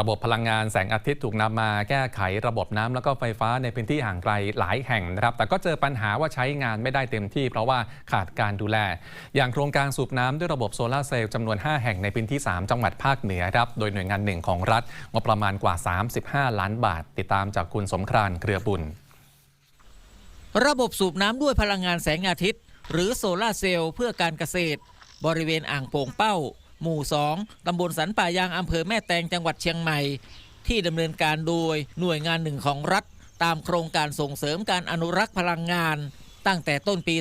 ระบบพลังงานแสงอาทิตย์ถูกนำมาแก้ไขระบบน้ำแล้วก็ไฟฟ้าในพื้นที่ห่างไกลหลายแห่งนะครับ แต่ก็เจอปัญหาว่าใช้งานไม่ได้เต็มที่ เพราะว่าขาดการดูแล อย่างโครงการสูบน้ำด้วยระบบโซลาเซลล์จำนวน 5 แห่งในพื้นที่ 3 จังหวัดภาคเหนือครับ โดยหน่วยงานหนึ่งของรัฐงบประมาณกว่า 35 ล้านบาท ติดตามจากคุณสมครานเครือบุญ ระบบสูบน้ำด้วยพลังงานแสงอาทิตย์ หรือโซลาเซลล์เพื่อการเกษตร บริเวณอ่างโป่งเป้า หมู่ 2 ตำบลสันป่ายางอำเภอแม่แตงจังหวัดเชียงใหม่ ที่ดำเนินการโดยหน่วยงานหนึ่งของรัฐ ตามโครงการส่งเสริมการอนุรักษ์พลังงาน ตั้งแต่ต้นปี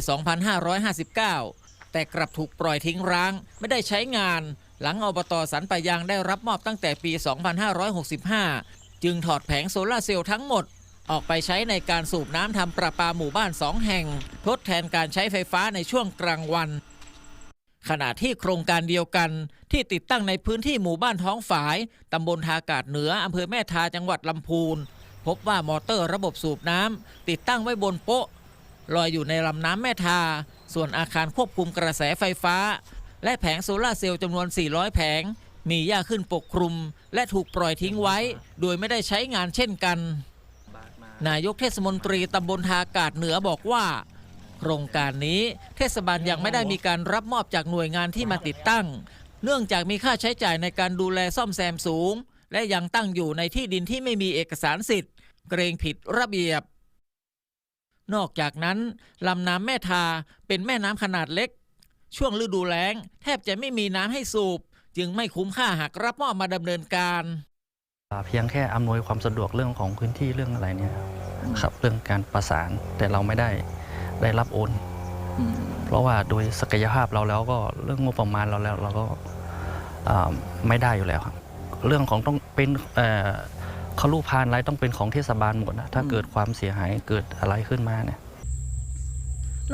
2559 แต่กลับถูกปล่อยทิ้งร้าง ไม่ได้ใช้งาน หลังอบตสันป่ายางได้รับมอบตั้งแต่ปี 2565 จึงถอดแผงโซลาร์เซลล์ทั้งหมดออกไปใช้ในการสูบน้ำทำประปาหมู่บ้านสองแห่ง ทดแทนการใช้ไฟฟ้าในช่วงกลางวัน ขณะที่โครงการเดียวกัน ที่ติดตั้งในพื้นที่หมู่บ้านท้องฝาย ตำบลทากาศเหนือ อำเภอแม่ทาจังหวัดลำพูน พบว่ามอเตอร์ระบบสูบน้ำติดตั้งไว้บนโป๊ะ ลอยอยู่ในลำน้ำแม่ทา ส่วนอาคารควบคุมกระแสไฟฟ้า และแผงโซลาเซลล์จำนวน 400 แผง มีหญ้าขึ้นปกคลุม และถูกปล่อยทิ้งไว้ โดยไม่ได้ใช้งานเช่นกัน นายกเทศมนตรีตำบลทากาศเหนือบอกว่า โครงการนี้ เทศบาลยังไม่ได้มีการรับมอบจากหน่วยงานที่มาติดตั้ง เนื่องจากมีค่าใช้จ่ายในการดูแลซ่อมแซมสูง และยังตั้งอยู่ในที่ดินที่ไม่มีเอกสารสิทธิ์ เกรงผิดระเบียบ นอกจากนั้นลำน้ำแม่ทาเป็นแม่น้ำขนาดเล็ก ช่วงฤดูแล้ง แทบจะไม่มีน้ำให้สูบ จึงไม่คุ้มค่าหากรับมอบมาดำเนินการเพียงแค่อำนวยความสะดวกเรื่องของพื้นที่เรื่องอะไรเนี่ยครับเรื่องการประสานแต่เราไม่ได้ ได้รับโอน เพราะว่าโดยศักยภาพเราแล้วก็เรื่องงบประมาณเราแล้วเราก็อ่าไม่ได้อยู่แล้วครับ เรื่องของต้องเป็นเอ่อเขาลูกพานอะไรต้องเป็นของเทศบาลหมดนะถ้าเกิดความเสียหายเกิดอะไรขึ้นมาเนี่ย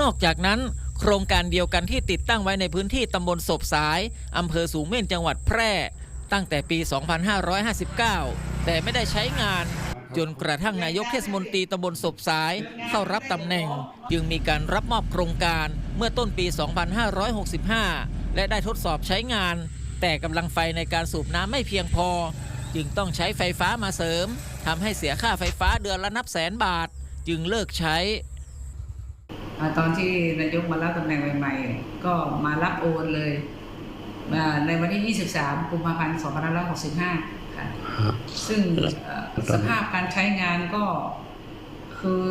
นอกจากนั้น โครงการเดียวกันที่ติดตั้งไว้ในพื้นที่ตำบลศพสายอำเภอสูงเม่นจังหวัดแพร่ ตั้งแต่ปี 2559 แต่ไม่ได้ใช้งาน จนกระทั่งนายกเทศมนตรีตำบลศพสายเข้ารับตำแหน่ง จึงมีการรับมอบโครงการเมื่อต้นปี 2565 และได้ทดสอบใช้งาน แต่กำลังไฟในการสูบน้ำไม่เพียงพอ จึงต้องใช้ไฟฟ้ามาเสริมทำให้เสียค่าไฟฟ้าเดือนละนับแสนบาท จึงเลิกใช้ตอนที่นายกมารับตำแหน่งใหม่ๆ ก็มารับโอนเลย ในวันที่ 23 กุมภาพันธ์ 2565 ค่ะ ซึ่งเอ่อสภาพการใช้งานก็คือ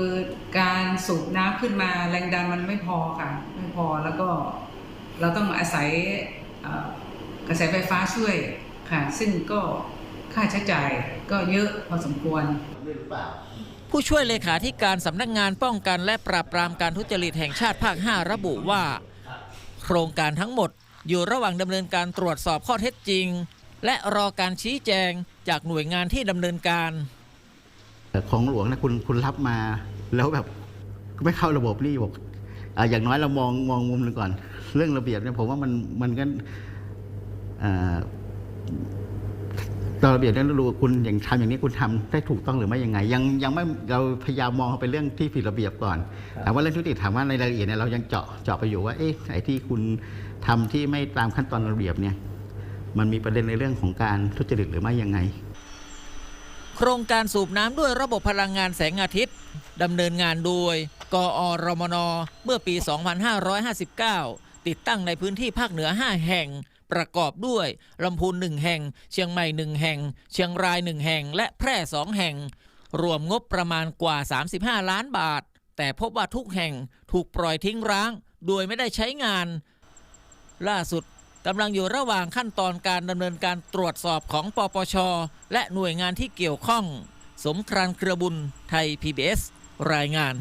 การสูบน้ำขึ้นมาแรงดันมันไม่พอค่ะ ไม่พอแล้วก็เราต้องอาศัยเอ่อกระแสไฟฟ้าช่วยค่ะ ซึ่งก็ค่าใช้จ่ายก็เยอะพอสมควร ผู้ช่วยเลขาธิการสำนักงานป้องกันและปราบปรามการทุจริตแห่งชาติภาค 5 ระบุว่า โครงการทั้งหมดอยู่ระหว่างดำเนินการตรวจสอบข้อเท็จจริง และรอการชี้แจงจากหน่วยงานที่ดำเนินการ ของหลวงนะคุณคุณรับมาแล้วแบบไม่เข้าระบบนี่บอกอ่าอย่างน้อยเรามองมองมุมหนึงก่อน เรื่องระเบียบเนี่ยผมว่ามันมันก็อ่าตามระเบียบเนี่ยเราดูคุณอย่างทำอย่างนี้คุณทำได้ถูกต้องหรือไม่ยังไง ยังยังไม่เราพยายามมองเป็นเรื่องที่ผิดระเบียบก่อนถามว่าเรื่องธุรกิจถามว่าในรายละเอียดเนี่ยเรายังเจาะเจาะไปอยู่ว่าเอ๊ะไอ้ที่คุณทำที่ไม่ตามขั้นตอนระเบียบเนี่ย มันมีประเด็นในเรื่องของการทุจริตหรือไม่ยังไง โครงการสูบน้ำด้วยระบบพลังงานแสงอาทิตย์ดำเนินงานโดย กอรมน เมื่อปี 2559 ติดตั้งในพื้นที่ภาคเหนือ 5 แห่ง ประกอบด้วยลำพูน 1 แห่ง เชียงใหม่ 1 แห่ง เชียงราย 1 แห่ง และแพร่ 2 แห่ง รวมงบประมาณกว่า 35 ล้านบาท แต่พบว่าทุกแห่งถูกปล่อยทิ้งร้าง โดยไม่ได้ใช้งาน ล่าสุด กำลังอยู่ระหว่างขั้นตอนการดำเนินการตรวจสอบของปปช และหน่วยงานที่เกี่ยวข้อง สมครานเครือบุญไทย PBS รายงาน